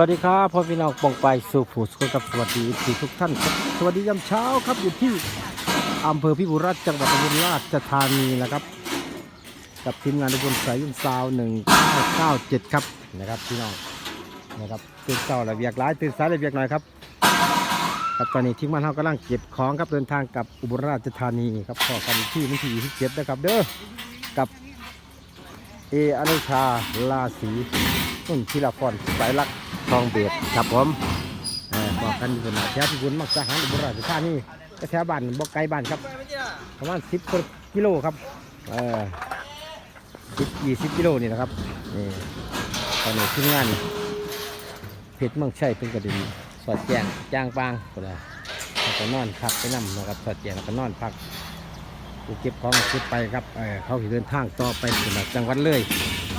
วัสดีครับพ่อพี่น้องปองไปสู่ผู้สุขกับสวัสดีทุกท่านครับสวัสดียามเช้าครับอยู่ที่อำเภอพิบูรัฐจังหวัดอุบลราชธานีนะครับ กับทีมงานอุบลสายยุ่งซาวหนึ่งเก้าเจ็ดครับนะครับพี่น้องนะครับตื่นเช้าระเบียกร้ายตื่นสายระเบียกหน่อยครับครับตอนนี้ทีมงานเรากำลังเก็บของครับเดินทางกับอุบลราชธานีครับพอกันที่วันที่ที่เจ็ดนะครับเด้อกับเออนุชาลาศี นุ่นธีรพรสายลักทองเบียดครับผมบอกกันอยู่นะแถวพิบูลมักสหารอุบลราชธานีก็แถวบ้านบ่ไกลบ้านครับประมาณสิบกิโลครับเออสิบยี่สิบกิโลนี่นะครับนี่ตอนนี้ทีมงานเพชรเมืองชัยเป็นกระดิ่งสอดแจงจ้างปางก็ได้แล้วก็นอนพักไปนั่นะครับสอดแจงแล้วก็นอนพัก กูเก็บของเก็บไปครับเออเขาเดินทางต่อไปถึงจังหวัดเลย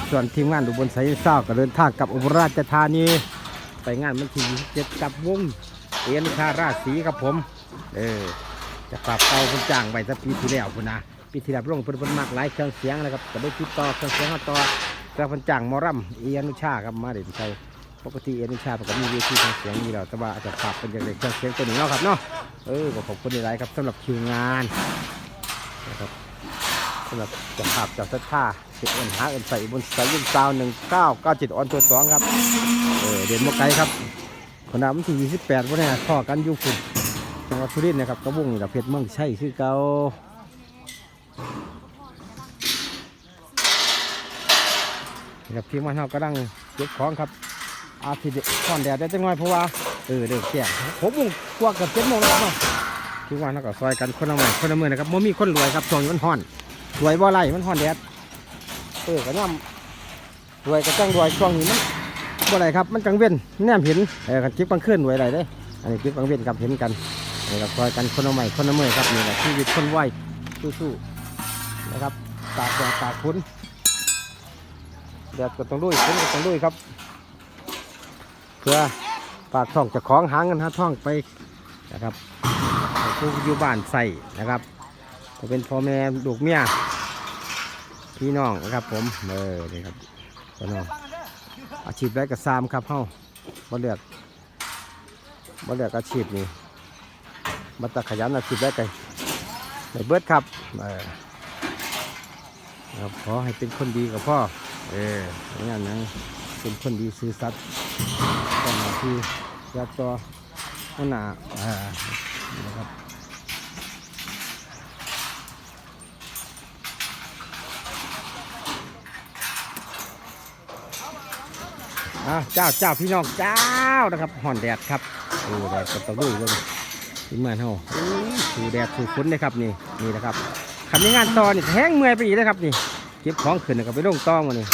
ส่วนทีมงานอุบลไซเศร้าก็เดินทางกับอุบลราชธานี ไปงานมันที่27กับวงเอ็นคาราชสีครับผม เออจะปรับเตาคนจ้างไว้สักปีที่แล้วพุ่นะปีที่แล้วลงเพิ่นเพิ่นมากหลายเครื่องเสียงนะครับก็ได้ติดต่อเครื่องเสียงมาต่อเครื่องเพิ่นจ้างมอรำเอ็นุชาครับมาเด่นชัยปกติเอ็นุชาเพิ่นก็มีเวทีเครื่องเสียงอยู่แล้วแต่ว่าอาจจะปรับเป็นอย่างไรเครื่องเสียงตัวนี้เนาะครับเนาะเออขอบคุณหลายครับสำหรับคิวงาน นะครับสำหรับจะภาพจากสัทธาสิบเอ็นหาเอ็นใส่บนสายยินซาวหนึ่งเก้าเก้าเจ็ดออนตัวสองครับ เออเด่นโมไกลครับคนน้ำที่ยี่สิบแปดวันนี้พ่อกันยุคุณจังหวัดสุรินทร์นะครับกระบุงกับเพชรเมืองใช่คือเก่าครับทีมงานเรากำลังเก็บของครับ อาทิตย์ค่อนแดดได้จังหน่อยเพราะว่า เออเด็กแก่ผมมุ่งกว่าเกับเจ็ดโมงแล้วเนาะ ทุกวันเราก็ซอยกันคนละมื่นคนละมื่นะครับบ่มีคนรวยครับช่วงนี้มันฮ้อนรวยบ่ไรมันฮ้อนแดดเออก็ย่ำรวยก็จังรวยช่วงนี้มันบ่ไรครับมันกังเว้นแนมเห็นเออกันจิบกลางคืนรวยไรเด้อันนี้จิบกลางเว้นกับเห็นกันนี่เราซอยกันคนละมื่นคนละมื่นครับนี่แหละชีวิตคนไหวสู้ๆนะครับตากแดดตากฝนแดดก็ต้องลุยฝนก็ต้องลุยครับ เพื่อปากท้องจะของหาเงินหาท้องไปนะครับ ผู้อยู่บ้านใส่นะครับจะเป็นพ่อแม่ลูกเมียพี่น้องนะครับผมเออนี่ครับพี่น้องอาชีพแรกกับซามครับเฮ้าบ่เลือกบ่เลือกอาชีพนี้บัตรขยันอาชีพแรกไก่ในเบิร์ดครับเออครับขอให้เป็นคนดีกับพ่อเอออย่างนั้นนะเป็นคนดีซื่อสัตย์ต้องมาที่ยัดต่อหัวหน้าอ่านะครับ อะเจ้าเจ้าพี่น้องเจ้านะครับห่อนแดดครับดูแดดกับตะลุยเบิ่งเมืองเฮาอู้ถูแดดถูฝนเลยครับนี่นี่นะครับขับในงานต่อนี่แห้งเมื่อยไปอีกเลยครับนี่เก็บของขึ้นแล้วก็ไปลงตองมานี่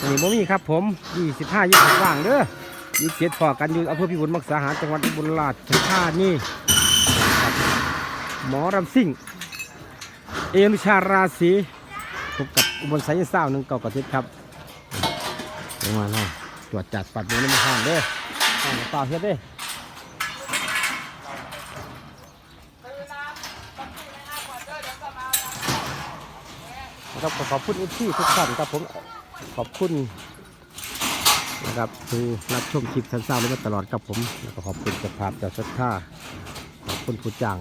อันนี้บ่มีครับผม25 20ว่างเด้อ27พอกันอยู่อำเภอพิบูลมักษาหารจังหวัดอุบลราชธานีหมอรำซิ่ง เอนุชาราศีพบกับอุบลสายเศร้าหนึ่งเก่ากระทิบครับลงมาเนาะ ตรวจจัดปัดมือน้ำมันห้ามเด้อห้าต่อเฮ็ดเด้อครับขอขอบคุณที่ทุกท่านครับผมขอบคุณนะครับที่รับชมคลิปสั้นๆนี้มาตลอดครับผมแล้วก็ขอบคุณเจ้าภาพเจ้าชัดท่าขอบคุณผู้จ้าง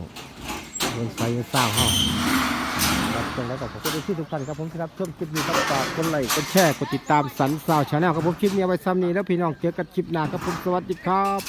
เงินไฟเงินสร้างห้อง รับชมแล้วก็ขอบคุณที่ทุกท่านครับผมครับชมคลิปนี้ครับฝากกดไลค์กดแชร์กดติดตามสันสาวชาแนลครับผมคลิปนี้เอาไว้ซ้ำนี้แล้วพี่น้องเจอกันคลิปหน้าครับผมสวัสดีครับ